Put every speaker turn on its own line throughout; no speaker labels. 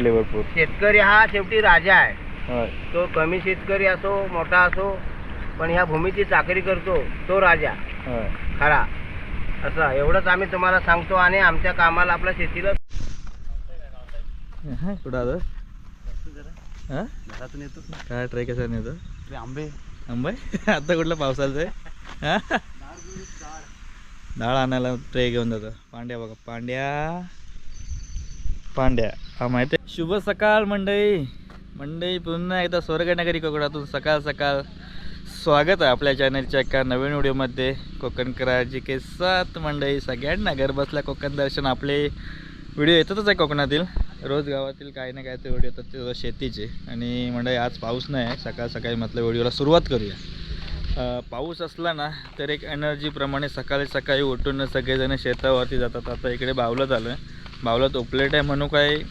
फुटले भरपूर.
शेतकरी हा शेवटी राजा आहे.
होय.
तो कमी शेतकरी असो मोठा असो पण ह्या भूमीची चाकरी करतो तो राजा.
होय.
खरा. असं एवढंच आम्ही तुम्हाला सांगतो आणि आमच्या कामाला आपल्या शेतीला
हा, कुठं हा?
घरातून येतो.
काय ट्राय कसा नेतो
आंबे.
आंबाय आता कुठलं पावसाचं आहे हा? डाळ आणायला ट्रे घेऊन जातो. पांड्या बघा पांड्या. पांड्या. हा माहिती आहे? शुभ सकाळ मंडई मंडई पुन्हा एकदा स्वर्गनगरी कोकणातून सकाळ सकाळ स्वागत आहे आपल्या चॅनलच्या एका नवीन व्हिडिओमध्ये कोकण कराजी के सात मंडई सगळ्यांना घर बसल्या कोकण दर्शन. आपले व्हिडिओ येतातच आहे कोकणातील. रोज गावातील काही ना काही ते व्हिडिओ येतात ते शेतीचे. आणि मंडई आज पाऊस नाही आहे. सकाळ सकाळी म्हटलं व्हिडिओला सुरुवात करूया. पाऊस असला ना तर एक एनर्जीप्रमाणे सकाळी सकाळी उठून सगळेजण शेतावरती जातात. आता इकडे बावलं झालं. बावलत उपलेट आहे म्हणून काही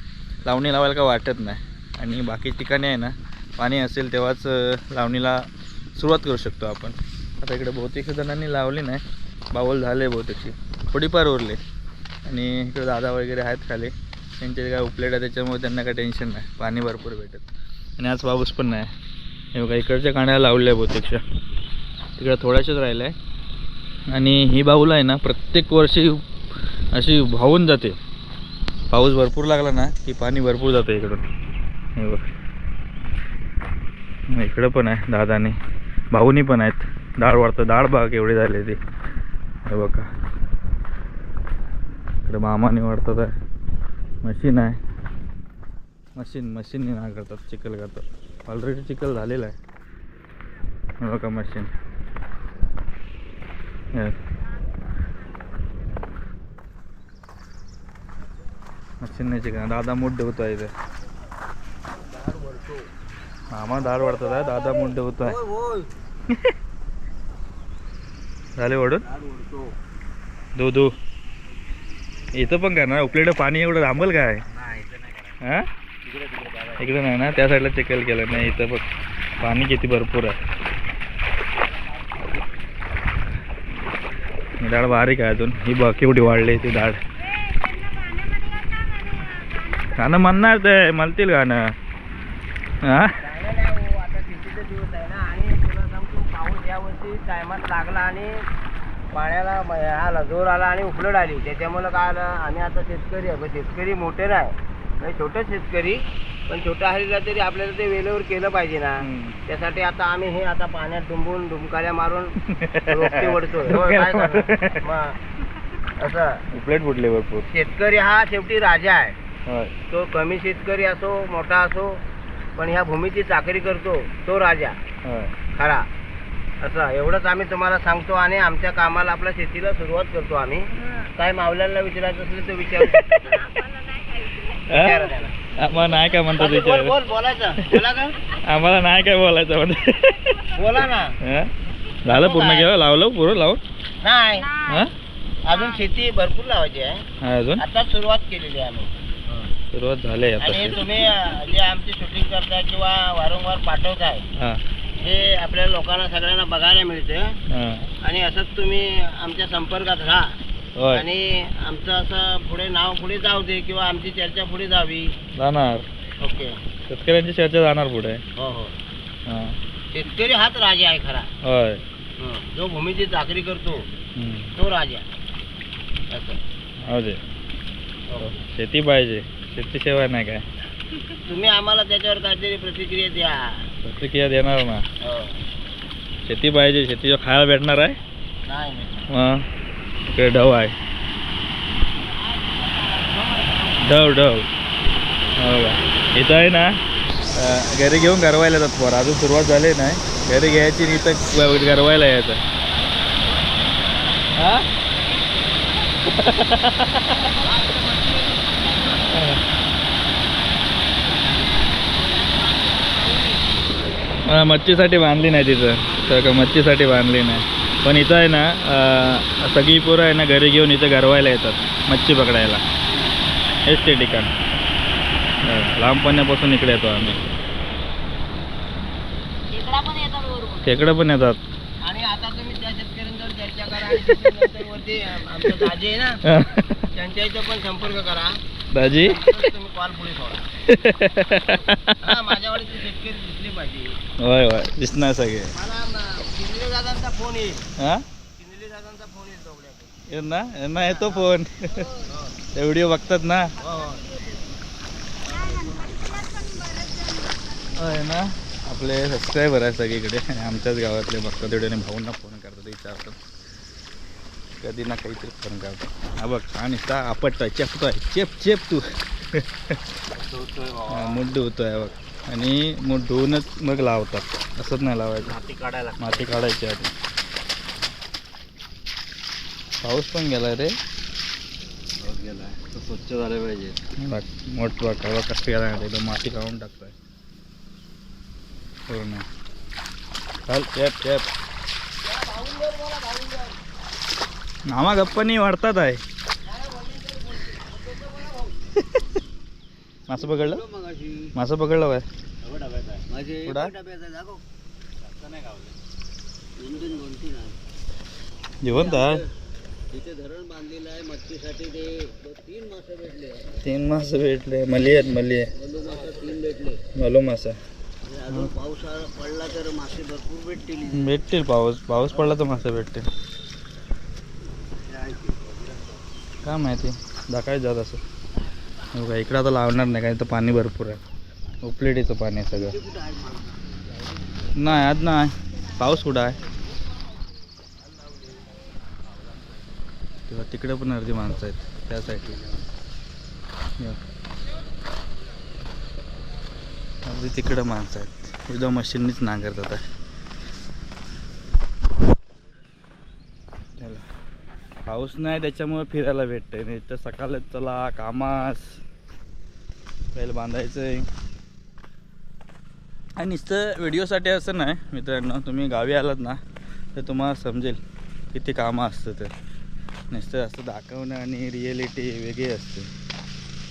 लावणी लावायला का वाटत नाही. आणि बाकी ठिकाणी आहे ना पाणी असेल तेव्हाच लावणीला सुरुवात करू शकतो आपण. आता इकडे बहुतेक जणांनी लावली नाही. बावल झाले बहुतेकची थोडीफार उरले. आणि इकडे दादा वगैरे आहेत खाली. त्यांचे काय उपलेट आहे त्याच्यामुळे त्यांना काय टेन्शन नाही. पाणी भरपूर भेटत. आणि आज पाऊस पण नाही. हे बघा इकडच्या कांड्या लावल्या बहुतेकशा. तिकडे थोड्याशाच राहिल्या. आहे आणि ही बाहुला आहे ना प्रत्येक वर्षी अशी वाहून जाते. पाऊस भरपूर लागला ना की पाणी भरपूर जातं इकडून. हे बघ. इकडं पण आहे दादाने. भाऊनी पण आहेत. डाळ वाढतं. डाळ बाग एवढी झाली ती. हे बघा. इकडे मामाने वाढतात आहे. मशीन आहे. मशीन मशीनने ना करतात. चिखल करतात. ऑलरेडी चिखल झालेला आहे. हे बघा मशीन. मशीन नाही चिकन दादा मूठ ठेवतो आहे मामा डाळ वाढतात आहे दादा मूठ ठेवतो आहे झाले वाढून दो दो इथं पण काय ना उपलेलं पाणी एवढं थांबल काय हा इकडे नाही ना त्या साईडला चिखल केलं नाही इथं बघ पाणी किती भरपूर आहे डाळ बारीक आहे अजून ही बघ केवढी वाढली ती डाळ गाणं म्हणणार ते म्हणतील गाणं. हा?
दिवस आहे ना आणि तुला सांगतो पाऊस यावर्षी टायमात लागला आणि पाण्याला म- आला जोर आला आणि उपलड आली त्याच्यामुळं काय आलं आम्ही आता शेतकरी आहे पण शेतकरी मोठे नाही म्हणजे छोटे शेतकरी पण छोटा हल्ला तरी आपल्याला ते वेळेवर केलं पाहिजे ना
हम्म.
त्यासाठी आता आम्ही हे आता पाण्यात डुंबून डुमकाऱ्या मारून रोपटे? मग असं.
उपलेट फुटले भरपूर.
शेतकरी हा शेवटी राजा आहे. तो कमी शेतकरी असो मोठा असो पण ह्या भूमीची चाकरी करतो तो राजा. खरा. असं एवढंच आम्ही तुम्हाला सांगतो आणि आमच्या कामाला आपल्या शेतीला सुरुवात करतो आम्ही. काय मावल्यांना विचारायचं असेल तर विचारू.
आम्हाला नाही काय म्हणतात विचार
बोल बोलायचं. बोला का
आम्हाला नाही काय बोलायचं म्हणते
बोला ना?
झालं पूर्ण केलं? लावलं? पूर्ण लावून?
नाही.
हा?
अजून शेती भरपूर लावायची आहे.
अजून?
आता सुरुवात केलेली आहे आम्ही.
सुरुवात झाली आता
आणि तुम्ही अं, जे आमची शूटिंग करताय किंवा वारंवार पाठवताय
हा.
हे आपल्या लोकांना सगळ्यांना बघायला मिळतं.
हा.
आणि असंच तुम्ही आमच्या संपर्कात राहा.
होय.
आणि आमचं असं पुढे नाव पुढे जाऊ दे किंवा आमची चर्चा पुढे जावी.
जाणार.
ओके.
शेतकऱ्यांची चर्चा जाणार पुढे.
हो हो.
हा.
शेतकरी हाच राजा आहे खरा.
होय.
हं. जो भूमीची चाकरी करतो
हम्म.
तो राजा. असं.
हो दे.
हो.
शेती पाहिजे. शेतीशिवाय नाही काय
तुम्ही आम्हाला त्याच्यावर काहीतरी प्रतिक्रिया द्या.
प्रतिक्रिया देणार ना
हो.
शेती पाहिजे शेती खायला भेटणार आहे
नाही नाही.
मग इकडे ढव आहे. ढव ढव हो का इथं आहे ना अं, घरी घेऊन गरवायला येतात पोरं. अजून सुरुवात झाली नाही. घरी घ्यायची आणि इथं गरवायला यायचं. हा अं, मच्छीसाठी बांधली नाही तिथं. तर का मच्छीसाठी बांधली नाही. पण इथं आहे ना सगळी पोरं आहे ना घरी घेऊन इथं गरवायला येतात मच्छी पकडायला. हेच ते ठिकाण. लांबपण्यापासून इकडे येतो आम्ही. खेकडं पण येतात
आणि आता तुम्ही त्या शेतकऱ्यांवर चर्चा करा त्यांच्या इथं पण संपर्क करा. भाजी
होय होय. दिसणार सगळे.
मला म- किनले दादांचा फोन येईल
हा यांना येतो फोन. ते व्हिडिओ बघतात ना? होय ना? आपले सबस्क्रायबर आहे सगळीकडे. आमच्याच गावातले बघतात तेवढे भाऊंना फोन करतात विचारतात. कधी ना काहीतरी फोन करतात हा बघ आणि सा आपटतोय चेपतोय चेप चेप तू. हा, मूठ धुवतोय बघ. आणि मूठ धुवूनच मग लावतात. असंच नाही लावायचं.
माती काढायला.
माती काढायची आधी. पाऊस पण गेलाय रे.
गेला स्वच्छ झालं पाहिजे.
बघ मोठ बघ बघ कसं गेला एकदम माती काढून टाकतोय. पूर्ण. चल चेप चेप. मामा गप्पानी वाढतात आहे. मासं पकडलं? मासं पकडलं?
डब्याचा जागो दोन तीन मासे भेटले.
मली आहेत मली आहे. मलो मासा.
पाऊस पडला तर मासे भरपूर भेटतील.
भेटतील पाऊस पाऊस पडला तर मासे भेटतील. काय माहिती? दाखवायचं जात असं. बघा का इकडं आता लावणार नाही काय इथं पाणी भरपूर आहे. उपलेटीचं पाणी आहे सगळं. नाही आज नाही. पाऊस कुठं आहे? तेव्हा तिकडे पण अर्धी माणसं आहेत त्या साईडला अर्धी तिकडं माणसं आहेत. एकदम मशीननीच नांगरतात चला. पाऊस नाही त्याच्यामुळे फिरायला भेटतंय. नाही तर सकाळच चला कामास. पहिलं बांधायचं आहे आणि नुसतं व्हिडिओसाठी असं नाही मित्रांनो तुम्ही गावी आलात ना तर तुम्हाला समजेल किती कामं असतं तर नुसतं असं दाखवणं आणि रिॲलिटी वेगळी असते.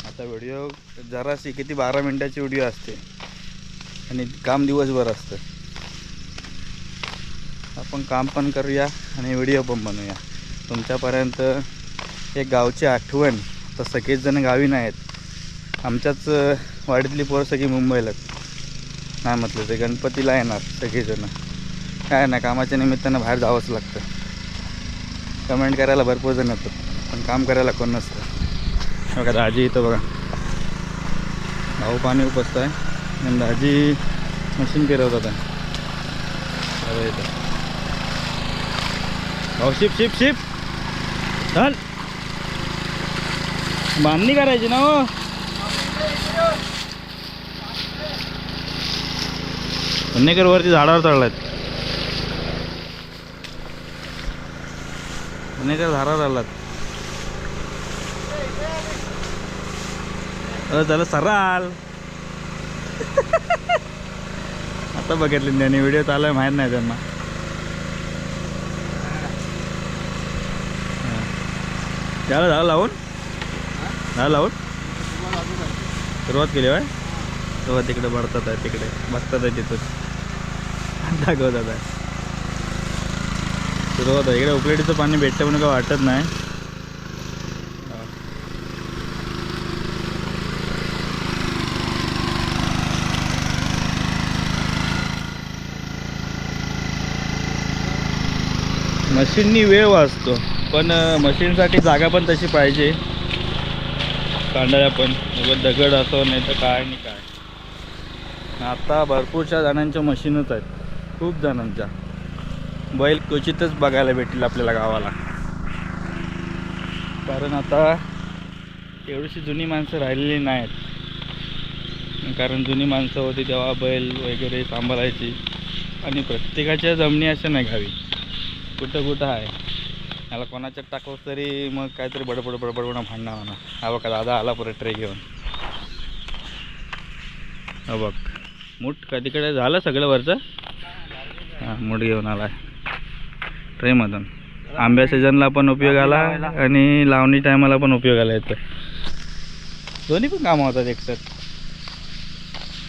आता व्हिडिओ जराशी किती बारा मिनटाची व्हिडिओ असते. आणि काम दिवसभर असतं. आपण काम पण करूया आणि व्हिडिओ पण बनवूया. तुमच्यापर्यंत एक गावची आठवण. तर सगळेच जण गावी नाहीत आमच्याच वाडीतली पोरं सगळी मुंबईला नाही म्हटलं ते गणपतीला येणार सगळेजणं. काय ना कामाच्या निमित्तानं बाहेर जावंच लागतं. कमेंट करायला भरपूर जण येतात. पण काम करायला कोण नसतं. हो बघा दाजी इथं बघा. भाऊ पाणी उपसत आहे आणि दाजी मशीन फिरवतात. आहे बघा इथं. भाऊ शिप शिप शिप. चल. बांधणी करायची ना हो. पुणेकर वरती झाडावर चढलायत पुणेकर झाडावर आलात अ झालं सराल. आता बघितले त्यांनी व्हिडिओ चालू माहीत नाही त्यांना हा. त्याला झाला लावून? झाला लावून? सुरुवात केली आहे तेव्हा तिकडे भरतात आहे तिकडे. बसतात आहे तिथून. दाखवतात आहे. सुरुवात आहे. इकडे उकलेटीचं पाणी भेटतं म्हणून काय वाटत नाही. मशीननी वेळ वाचतो. पण मशीनसाठी जागा पण तशी पाहिजे. कांडाळ्या पण. दगड असो नाही तर काय नाही काय. आता भरपूरशा जणांच्या मशीनच आहेत. खूप जणांच्या. बैल क्वचितच बघायला भेटतील आपल्याला गावाला. कारण आता एवढीशी जुनी माणसं राहिलेली नाहीत. कारण जुनी माणसं होती तेव्हा बैल वगैरे सांभाळायची. आणि प्रत्येकाच्या जमिनी अशा नाही घावी कुठं कुठं आहे. याला कोणाच्यात टाकलं तरी मग काहीतरी बडबड बडबड म्हणा भांडणं म्हणा हा बघा दादा आला परत ट्रे घेऊन. हा बघ. मूठ का तिकडे झालं सगळं वरचं? हां मूठ घेऊन आला ट्रेमधून. आंब्या सीझनला पण उपयोग आला आणि लावणी टायमाला पण उपयोग आला येतं दोन्ही पण कामं होतात एकसाथ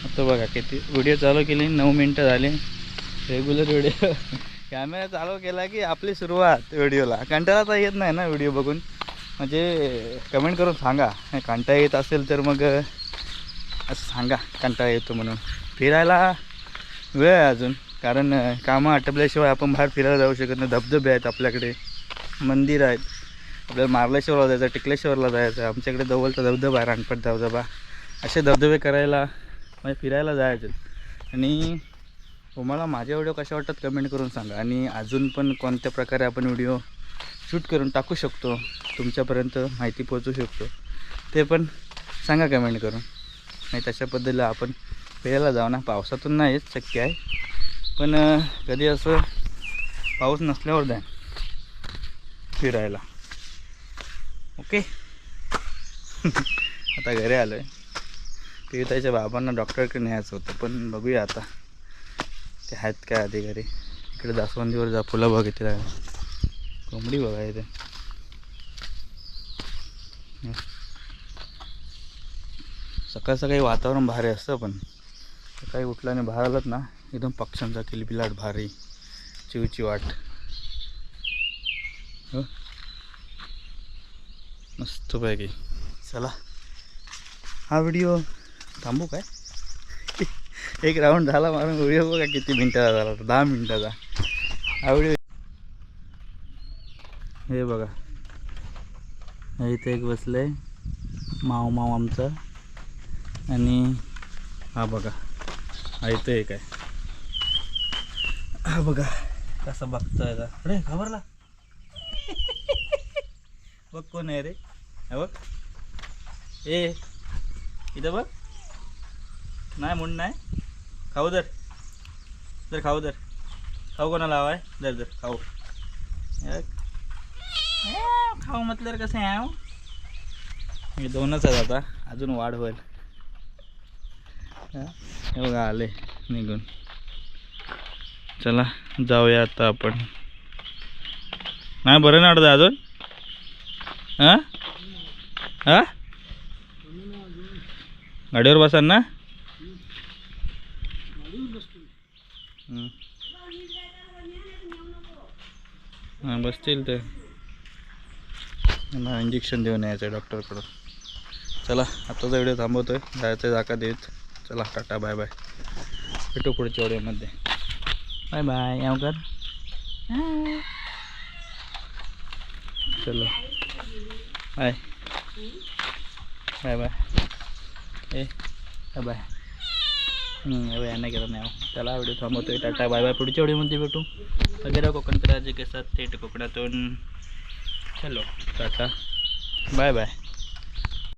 आता बघा किती व्हिडिओ चालू केली नऊ मिनटं झाली. रेग्युलर व्हिडिओ कॅमेरा चालू केला की आपली सुरुवात व्हिडिओला. कंटाळा तर येत नाही ना व्हिडिओ बघून? म्हणजे कमेंट करून सांगा. कंटाळा येत असेल तर मग असं सांगा कंटाळा येतो म्हणून. फिरायला वेळ आहे अजून. कारण कामं आटपल्याशिवाय आपण बाहेर फिरायला जाऊ शकत नाही. धबधबे आहेत आपल्याकडे. मंदिर आहेत. आपल्याला मार्लेश्वरला जायचं टिकलेश्वरला जायचं आमच्याकडे जवळचा धबधबा आहे रानपट धबधबा. असे धबधबे करायला म्हणजे फिरायला जायचं. आणि तुम्हाला माझे व्हिडिओ कसे वाटतात कमेंट करून सांगा. आणि अजून पण कोणत्या प्रकारे आपण व्हिडिओ शूट करून टाकू शकतो तुमच्यापर्यंत माहिती पोहोचू शकतो ते पण सांगा कमेंट करून. नाही तशा पद्धतीला आपण फिरायला जाऊ ना. पावसातून नाहीच शक्य आहे. पण कधी असं पाऊस नसल्यावर द्या फिरायला. ओके? आता घरी आलो आहे पिताच्या बाबांना डॉक्टरकडे न्यायचं होतं पण बघूया आता. ते आहेत काय अधिकारी. इकडे दासवंदीवर जा फुलं बघ कोंबडी बघा इथे. सकाळ सकाळी वातावरण भारी असतं पण. सकाळी उठल्याने बाहेर आलात ना एकदम पक्ष्यांचा किलबिलाट भारी. चिवचिवाट मस्त पैकी चला. हा व्हिडिओ थांबू काय? एक राऊंड झाला मारून व्हिडिओ बघा किती मिनटाचा झाला होता. दहा मिनटाचा. हा व्हिडिओ हे बघा. इथे एक बसलंय. माव माव आमचा. आणि हा बघा. हा इथे एक आहे. हा बघा. कसं बघतोय का अरे घाबरला. बघ कोण आहे रे. बघ. ए इथं बघ. नाही म्हणून नाही. खाऊ दर दर खाऊ दर खाऊ कोणाला हवाय? दर दर खाऊ. खाऊ म्हटल्यावर कसं आहे मी दोनच आहेत आता. अजून वाढ होईल. हे? बघा आले निघून. चला जाऊया आता आपण. नाही बरं नाही वाटत अजून? हां? हां? गाडीवर बसाल ना? हां बसतील ते. त्यांना इंजेक्शन देऊन यायचं आहे डॉक्टरकडं चला आताचा व्हिडिओ आहे जायचं आहे जाका देत. चला टाटा बाय बाय भेटू पुढच्या व्हिडिओमध्ये. बाय बाय याव कर. चलो. बाय बाय बाय ए बाय बाय नाही केलं नाही हो. त्याला व्हिडिओ थांबवतोय टाटा बाय बाय पुढच्या व्हिडिओमध्ये भेटू. वगैरे कोकण करायचे के थेट कोकणातून. चलो टाटा. Bye bye